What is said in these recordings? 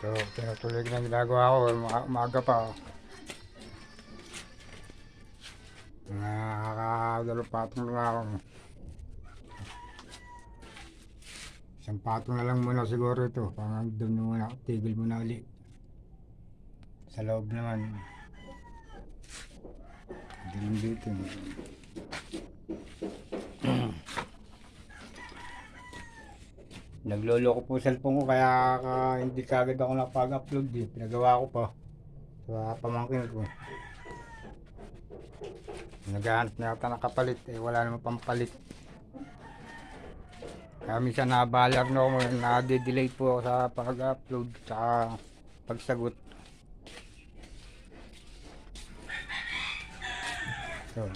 So, tinutuloy ko na ginagawa ko. Uma- Umaga pa. Oh. Nakakadalo patong na ako. Isang patong na lang muna siguro ito. Pang doon muna. Tigil muna ulit. Sa loob naman. Ganun dito. Naglolo ko po cellphone ko kaya ka- hindi kagad ako nakapag-upload eh. Pinagawa ko pa sa pamangkin ko. Naghahanap na yata ng kapalit eh. Wala naman pampalit. Kaya minsan nabalar na ako. Na-delay po ako sa pag-upload sa pagsagot. So.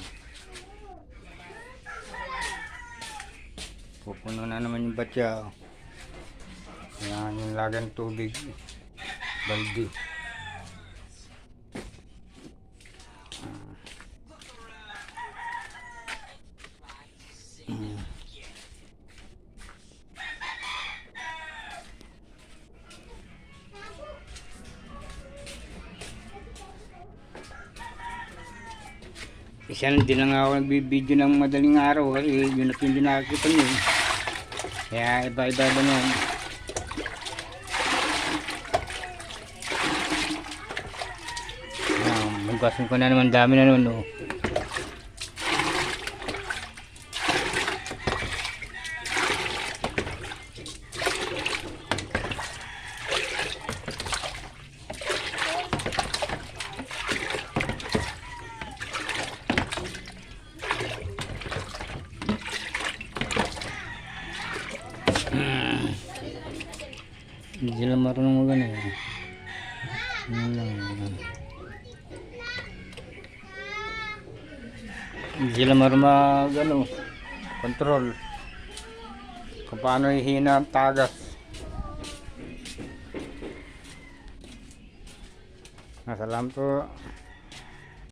Pupuno na naman yung batya. Yan yung lagan tubig. Baldi. Isa na din lang ako nagbibideo ng madaling araw kasi yun at yung nakakita nyo. eh. Kaya iba-iba ba yan. Yan, Bugasin ko na naman, dami na naman. Oh. Hindi sila marunong mag ano. eh. Yun lang. Hindi sila marunong mag ano, control. Kung paano ihina ang tagas. Nasalamat po.